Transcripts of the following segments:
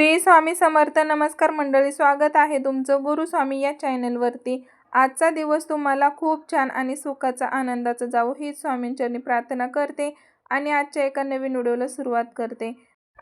श्री स्वामी समर्थ नमस्कार मंडळी स्वागत आहे तुमचं गुरुस्वामी या चॅनलवरती. आजचा दिवस तुम्हाला खूप छान आणि सुखाचा आनंदाचा जावो ही स्वामींचरणी प्रार्थना करते आणि आजच्या एका नवीन व्हिडिओला सुरुवात करते.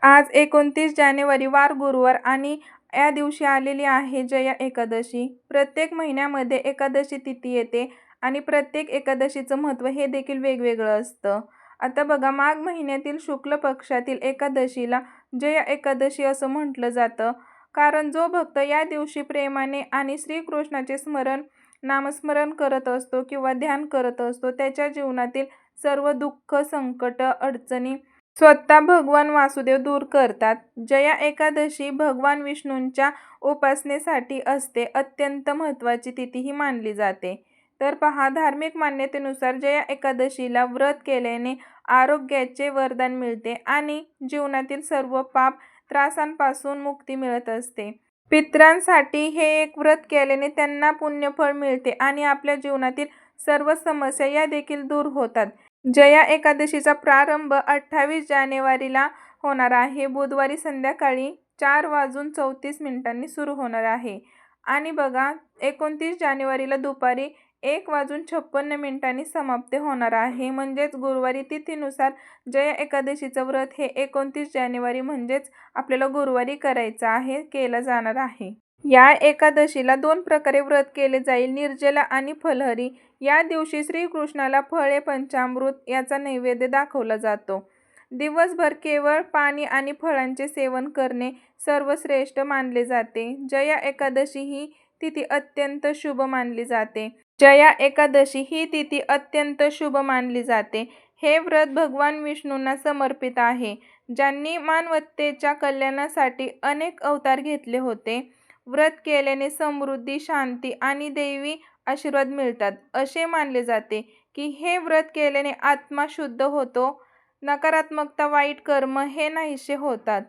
आज एकोणतीस जानेवारी वार गुरुवार आणि या दिवशी आलेली आहे जया एकादशी. प्रत्येक महिन्यामध्ये एकादशी तिथी येते आणि प्रत्येक एकादशीचं महत्त्व हे देखील वेगवेगळं असतं. आता बघा माघ महिन्यातील शुक्ल पक्षातील एकादशीला जया एकादशी असं म्हटलं जातं. कारण जो भक्त या दिवशी प्रेमाने आणि श्रीकृष्णाचे स्मरण नामस्मरण करत असतो किंवा ध्यान करत असतो त्याच्या जीवनातील सर्व दुःख संकट अडचणी स्वतः भगवान वासुदेव दूर करतात. जया एकादशी भगवान विष्णूंच्या उपासनेसाठी असते अत्यंत महत्त्वाची तिथी ही मानली जाते. तर पहा धार्मिक मान्यतेनुसार जया एकादशीला व्रत केल्याने आरोग्याचे वरदान मिळते आणि जीवनातील सर्व पाप त्रासांपासून मुक्ती मिळत असते. पित्रांसाठी हे एक व्रत केल्याने त्यांना पुण्यफळ मिळते आणि आपल्या जीवनातील सर्व समस्या या देखील दूर होतात. जया एकादशीचा प्रारंभ अठ्ठावीस जानेवारीला होणार आहे. बुधवारी संध्याकाळी चार वाजून चौतीस मिनिटांनी सुरू होणार आहे. आणि बघा एकोणतीस जानेवारीला दुपारी एक वाजून छप्पन्न मिनिटांनी समाप्त होणार आहे. म्हणजेच गुरुवारी तिथीनुसार जया एकादशीचं व्रत हे एकोणतीस जानेवारी म्हणजेच आपल्याला गुरुवारी करायचं आहे केलं जाणार आहे. या एकादशीला दोन प्रकारे व्रत केले जाईल. निर्जला आणि फलहरी. या दिवशी श्रीकृष्णाला फळे पंचामृत याचा नैवेद्य दाखवला जातो. दिवसभर केवळ पाणी आणि फळांचे सेवन करणे सर्वश्रेष्ठ मानले जाते. जया एकादशी ही तिथी अत्यंत शुभ मानली जाते. जया एकादशी ही तिथी अत्यंत शुभ मानली जाते. हे व्रत भगवान विष्णूंना समर्पित आहे. ज्यांनी मानवतेच्या कल्याणासाठी अनेक अवतार घेतले होते. व्रत केल्याने समृद्धी शांती आणि देवी आशीर्वाद मिळतात. असे मानले जाते की हे व्रत केल्याने आत्मा शुद्ध होतो नकारात्मकता वाईट कर्म हे नाहीसे होतात.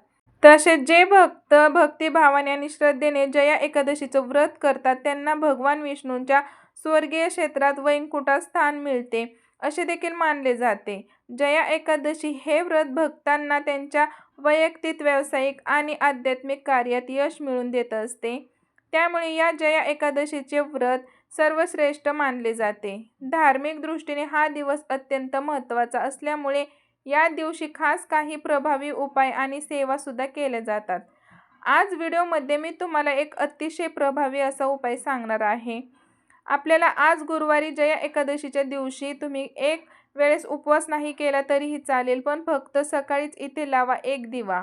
तसेच जे भक्त भक्तिभावाने आणि श्रद्धेने जया एकादशीचं व्रत करतात त्यांना भगवान विष्णूंच्या स्वर्गीय क्षेत्रात वैकुंठात स्थान मिळते. असे देखील मानले जाते. जया एकादशी हे व्रत भक्तांना त्यांच्या वैयक्तिक व्यावसायिक आणि आध्यात्मिक कार्यात यश मिळवून देत असते. त्यामुळे या जया एकादशीचे व्रत सर्वश्रेष्ठ मानले जाते. धार्मिक दृष्टीने हा दिवस अत्यंत महत्त्वाचा असल्यामुळे या दिवशी खास काही प्रभावी उपाय आणि सेवासुद्धा केल्या जातात. आज व्हिडिओमध्ये मी तुम्हाला एक अतिशय प्रभावी असा उपाय सांगणार आहे. आपल्याला आज गुरुवारी जया एकादशीच्या दिवशी तुम्ही एक वेळेस उपवास नाही केला तरीही चालेल पण फक्त सकाळीच इथे लावा एक दिवा.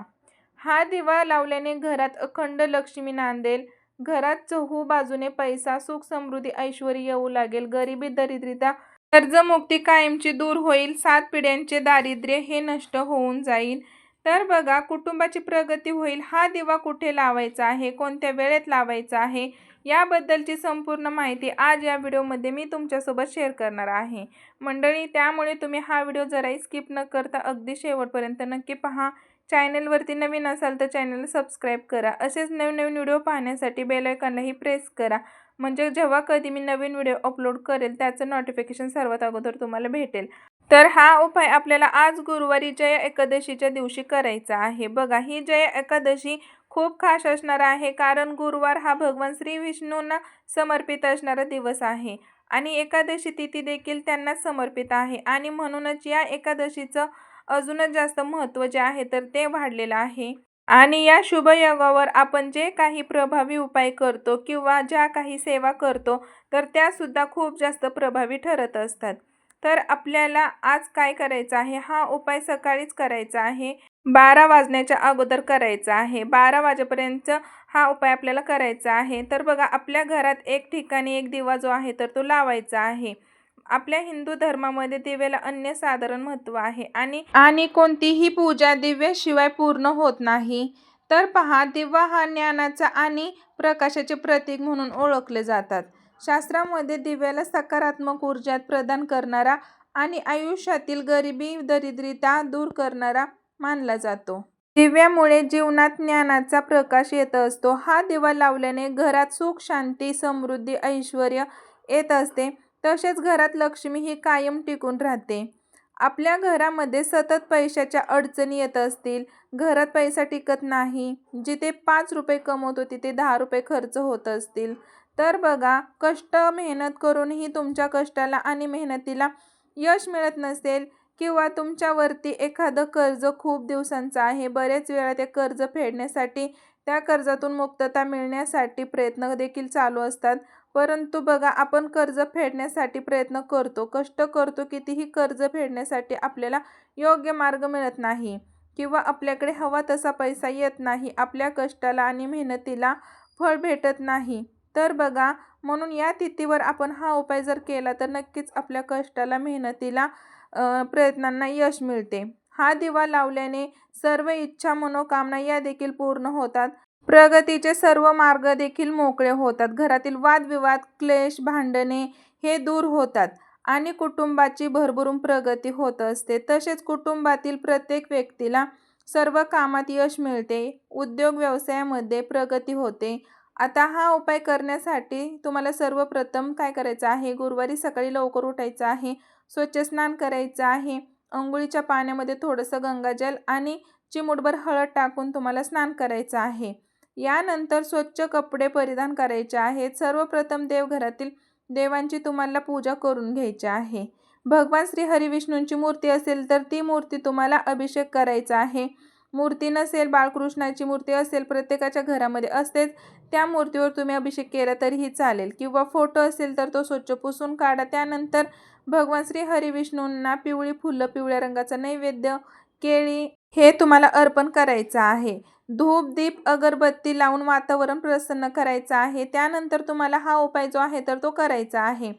हा दिवा लावल्याने घरात अखंड लक्ष्मी नांदेल. घरात चहू बाजूने पैसा सुख समृद्धी ऐश्वर येऊ लागेल. गरिबी दरिद्रता कर्जमुक्ती कायमची दूर होईल. सात पिढ्यांचे दारिद्र्य हे नष्ट होऊन जाईल. तर बघा कुटुंबाची प्रगती होईल हा दिवा कुठे लावायचा आहे कोणत्या वेळेत लावायचा आहे याबद्दलची संपूर्ण माहिती आज या व्हिडिओमध्ये मी तुमच्यासोबत शेअर करणार आहे. मंडळी त्यामुळे तुम्ही हा व्हिडिओ जराही स्किप न करता अगदी शेवटपर्यंत नक्की पहा. चॅनलवरती नवीन असाल तर चॅनलला सबस्क्राईब करा. असेच नवीन नवीन व्हिडिओ पाहण्यासाठी बेलायकॉनलाही प्रेस करा. म्हणजे जेव्हा कधी मी नवीन व्हिडिओ अपलोड करेल त्याचं नोटिफिकेशन सर्वात अगोदर तुम्हाला भेटेल. तर हा उपाय आपल्याला आज गुरुवारी जया एकादशीच्या दिवशी करायचा आहे. बघा ही जया एकादशी खूप खास असणार आहे कारण गुरुवार हा भगवान श्री विष्णूंना समर्पित असणारा दिवस आहे आणि एकादशी तिथी देखील त्यांना समर्पित आहे आणि म्हणूनच या एकादशीचं अजूनच जास्त महत्त्व जे आहे तर ते वाढलेलं आहे. आणि या शुभयोगावर आपण जे काही प्रभावी उपाय करतो किंवा ज्या काही सेवा करतो तर त्यासुद्धा खूप जास्त प्रभावी ठरत असतात. तर आपल्याला आज काय करायचं आहे? हा उपाय सकाळीच करायचा आहे. बारा वाजण्याच्या अगोदर करायचा आहे. बारा वाजेपर्यंत हा उपाय आपल्याला करायचा आहे. तर बघा आपल्या घरात एक ठिकाणी एक दिवा जो आहे तर तो लावायचा आहे. आपल्या हिंदू धर्मामध्ये दिव्याला अन्यसाधारण महत्त्व आहे. आणि आणि कोणतीही पूजा दिव्याशिवाय पूर्ण होत नाही. तर पहा दिवा हा ज्ञानाचा आणि प्रकाशाचे प्रतीक म्हणून ओळखले जातात. शास्त्रामध्ये दिव्याला सकारात्मक ऊर्जा प्रदान करणारा आणि आयुष्यातील गरिबी दरिद्रता दूर करणारा मानला जातो. दिव्यामुळे जीवनात ज्ञानाचा प्रकाश येत असतो. हा दिवा लावल्याने घरात सुख शांती समृद्धी ऐश्वर येत असते. तसेच घरात लक्ष्मी ही कायम टिकून राहते. आपल्या घरामध्ये सतत पैशाच्या अडचणी येत असतील. घरात पैसा टिकत नाही. जिथे पाच रुपये कमवतो तिथे दहा रुपये खर्च होत असतील. तर बघा कष्ट मेहनत करूनही तुमच्या कष्टाला आणि मेहनतीला यश मिळत नसेल किंवा तुमच्यावरती एखादं कर्ज खूप दिवसांचं आहे बरेच वेळा ते कर्ज फेडण्यासाठी त्या कर्जातून मुक्तता मिळण्यासाठी प्रयत्न देखील चालू असतात. परंतु बघा आपण कर्ज फेडण्यासाठी प्रयत्न करतो. कष्ट करतो कितीही कर्ज फेडण्यासाठी आपल्याला योग्य मार्ग मिळत नाही किंवा आपल्याकडे हवा तसा पैसा येत नाही आपल्या कष्टाला आणि मेहनतीला फळ भेटत नाही. तर बघा म्हणून या तिथीवर आपण हा उपाय जर केला तर नक्कीच आपल्या कष्टाला मेहनतीला प्रयत्नांना यश मिळते. हा दिवा लावल्याने सर्व इच्छा मनोकामना या देखील पूर्ण होतात. प्रगतीचे सर्व मार्ग देखील मोकळे होतात. घरातील वादविवाद क्लेश भांडणे हे दूर होतात आणि कुटुंबाची भरभरून प्रगती होत असते. तसेच कुटुंबातील प्रत्येक व्यक्तीला सर्व कामात यश मिळते. उद्योग व्यवसायामध्ये प्रगती होते. आता हा उपाय करण्यासाठी तुम्हाला सर्वप्रथम काय करायचं आहे? गुरुवारी सकाळी लवकर उठायचं आहे स्वच्छ स्नान करायचं आहे अंघोळीच्या पाण्यामध्ये थोडंसं गंगाजल आणि चिमूटभर हळद टाकून तुम्हाला स्नान करायचं आहे. यानंतर स्वच्छ कपडे परिधान करायचे आहेत. सर्वप्रथम देवघरातील देवांची तुम्हाला पूजा करून घ्यायची आहे. भगवान श्री हरिविष्णूंची मूर्ती असेल तर ती मूर्ती तुम्हाला अभिषेक करायचा आहे. मूर्ती नसेल बाळकृष्णाची मूर्ती असेल प्रत्येकाच्या घरामध्ये असतेच त्या मूर्तीवर तुम्ही अभिषेक केला तरीही चालेल. किंवा फोटो असेल तर तो स्वच्छ पुसून काढा. त्यानंतर भगवान श्री हरिविष्णूंना पिवळी फुलं पिवळ्या रंगाचा नैवेद्य केळी हे तुम्हाला अर्पण करायचं आहे. धूप दीप अगरबत्ती लावून वातावरण प्रसन्न करायचं आहे. त्यानंतर तुम्हाला हा उपाय जो आहे तर तो करायचा आहे.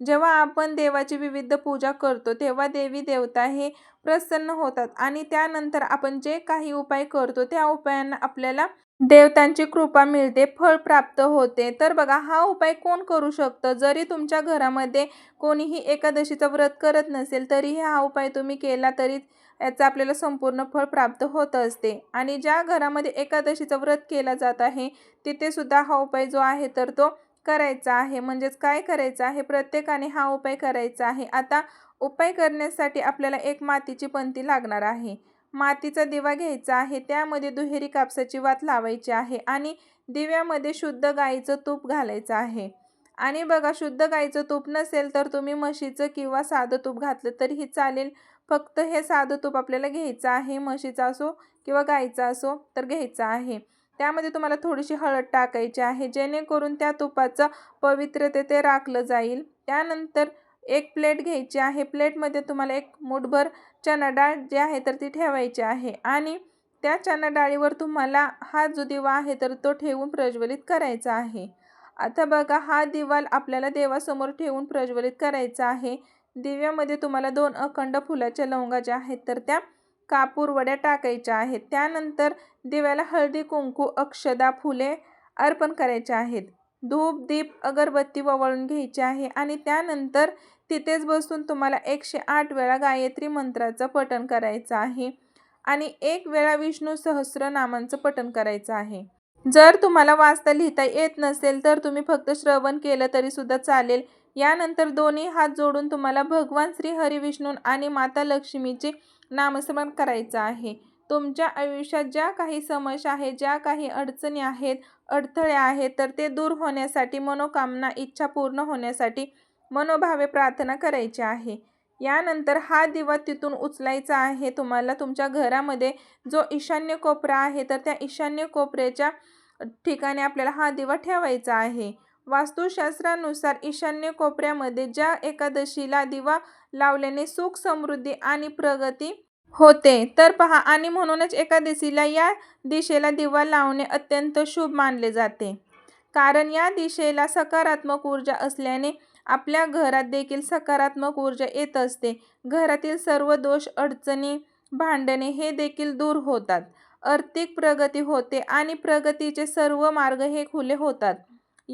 जेव्हा आपण देवाची विविध पूजा करतो तेव्हा देवी देवता हे प्रसन्न होतात आणि त्यानंतर आपण जे काही उपाय करतो त्या उपायांना आपल्याला देवतांची कृपा मिळते फळ प्राप्त होते. तर बघा हा उपाय कोण करू शकतं? जरी तुमच्या घरामध्ये कोणीही एकादशीचं व्रत करत नसेल तरीही हा उपाय तुम्ही केला तरी याचं आपल्याला संपूर्ण फळ प्राप्त होत असते. आणि ज्या घरामध्ये एकादशीचं व्रत केला जात आहे तिथेसुद्धा हा उपाय जो आहे तर तो करायचा आहे? म्हणजेच काय करायचं आहे? प्रत्येकाने हा उपाय करायचा आहे. आता उपाय करण्यासाठी आपल्याला एक मातीची पंती लागणार आहे. मातीचा दिवा घ्यायचा आहे. त्यामध्ये दुहेरी कापसाची वात लावायची आहे आणि दिव्यामध्ये शुद्ध गाईचं तूप घालायचं आहे. आणि बघा शुद्ध गाईचं तूप नसेल तर तुम्ही म्हशीचं किंवा साधं तूप घातलं तरीही चालेल. फक्त हे साधं तूप आपल्याला घ्यायचं आहे. म्हशीचं असो किंवा गाईचं असो तर घ्यायचं आहे. त्यामध्ये तुम्हाला थोडीशी हळद टाकायची आहे जेणेकरून त्या तुपाचं पवित्रते ते राखलं जाईल. त्यानंतर एक प्लेट घ्यायची आहे. प्लेटमध्ये तुम्हाला एक मुठभर चणा डाळ जी आहे तर ती ठेवायची आहे आणि त्या चणा डाळीवर तुम्हाला हा जो दिवा आहे तर तो ठेवून प्रज्वलित करायचा आहे. आता बघा हा दिवा आपल्याला देवासमोर ठेवून प्रज्वलित करायचा आहे. दिव्यामध्ये तुम्हाला दोन अखंड फुलाच्या लवंगा ज्या आहेत तर त्या कापूर वड्या टाकायच्या आहेत. त्यानंतर दिव्याला हळदी कुंकू अक्षदा फुले अर्पण करायचे आहेत. धूप दीप अगरबत्ती ववळून घ्यायची आहे आणि त्यानंतर तिथेच बसून तुम्हाला एकशे आठ वेळा गायत्री मंत्राचं पठण करायचं आहे आणि एक वेळा विष्णू सहस्रनामांचं पठण करायचं आहे. जर तुम्हाला वाचता लिहिता येत नसेल तर तुम्ही फक्त श्रवण केलं तरी सुद्धा चालेल. यानंतर दोन्ही हात जोडून तुम्हाला भगवान श्री हरिविष्णू आणि माता लक्ष्मीचे नामस्मरण करायचं आहे. तुमच्या आयुष्यात ज्या काही समस्या आहेत ज्या काही अडचणी आहेत अडथळे आहेत तर ते दूर होण्यासाठी मनोकामना इच्छा पूर्ण होण्यासाठी मनोभावे प्रार्थना करायची आहे. यानंतर हा दिवा तिथून उचलायचा आहे. तुम्हाला तुमच्या घरामध्ये जो ईशान्य कोपरा आहे तर त्या ईशान्य कोपऱ्याच्या ठिकाणी आपल्याला हा दिवा ठेवायचा आहे. वास्तुशास्त्रानुसार ईशान्य कोपऱ्यामध्ये ज्या एकादशीला दिवा लावल्याने सुख समृद्धी आणि प्रगती होते. तर पहा आणि म्हणूनच एकादशीला या दिशेला दिवा लावणे अत्यंत शुभ मानले जाते. कारण या दिशेला सकारात्मक ऊर्जा असल्याने आपल्या घरात देखील सकारात्मक ऊर्जा येत असते. घरातील सर्व दोष अडचणी भांडणे हे देखील दूर होतात. आर्थिक प्रगती होते आणि प्रगतीचे सर्व मार्ग हे खुले होतात.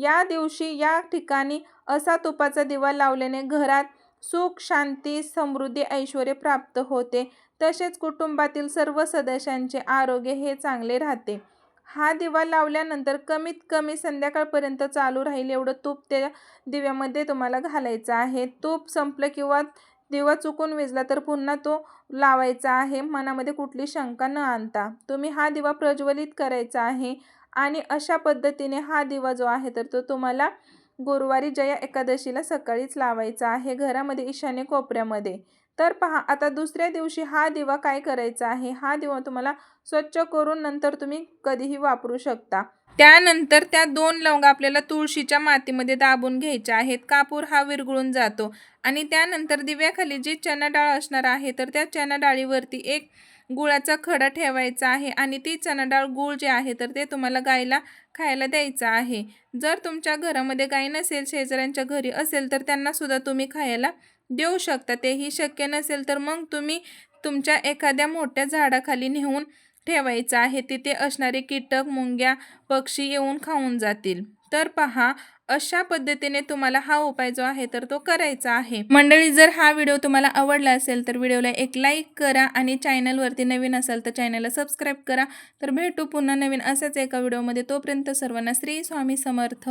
या दिवशी या ठिकाणी असा तुपाचा दिवा लावल्याने घरात सुख शांती समृद्धी ऐश्वर प्राप्त होते. तसेच कुटुंबातील सर्व सदस्यांचे आरोग्य हे चांगले राहते. हा दिवा लावल्यानंतर कमीत कमी संध्याकाळपर्यंत चालू राहील एवढं तूप त्या दिव्यामध्ये तुम्हाला घालायचं आहे. तूप संपलं किंवा दिवा चुकून विजला तर पुन्हा तो लावायचा आहे. मनामध्ये कुठली शंका न आणता. तुम्ही हा दिवा प्रज्वलित करायचा आहे. आणि अशा पद्धतीने हा दिवा जो आहे तर तो तुम्हाला गुरुवारी जया एकादशीला सकाळीच लावायचा आहे घरामध्ये ईशान्य कोपऱ्यामध्ये. तर पहा आता दुसऱ्या दिवशी हा दिवा काय करायचा आहे? हा दिवा तुम्हाला स्वच्छ करून नंतर तुम्ही कधीही वापरू शकता. त्यानंतर त्या दोन लवंगा आपल्याला तुळशीच्या मातीमध्ये दाबून घ्यायच्या आहेत. कापूर हा विरघळून जातो. आणि त्यानंतर दिव्याखाली जी चना डाळ असणार आहे तर त्या चना डाळीवरती एक गुळाचा खडा ठेवायचा आहे आणि ती चना डाळ गुळ जे आहे तर ते तुम्हाला गायला खायला द्यायचं आहे. जर तुमच्या घरामध्ये गाय नसेल शेजाऱ्यांच्या घरी असेल तर त्यांनासुद्धा तुम्ही खायला देऊ शकता. तेही शक्य नसेल तर मग तुम्ही तुमच्या एखाद्या मोठ्या झाडाखाली नेऊन ठेवायचं आहे. तिथे असणारे कीटक मुंग्या पक्षी येऊन खाऊन जातील. तर पहा अशा पद्धतीने तुम्हाला हा उपाय जो आहे तर तो करायचा आहे. मंडळी जर हा व्हिडिओ तुम्हाला आवडला असेल तर व्हिडिओला एक लाईक करा आणि चॅनलवरती नवीन असाल तर चॅनलला सबस्क्राईब करा. तर भेटू पुन्हा नवीन असाच एका व्हिडिओमध्ये. तोपर्यंत सर्वांना श्री स्वामी समर्थ.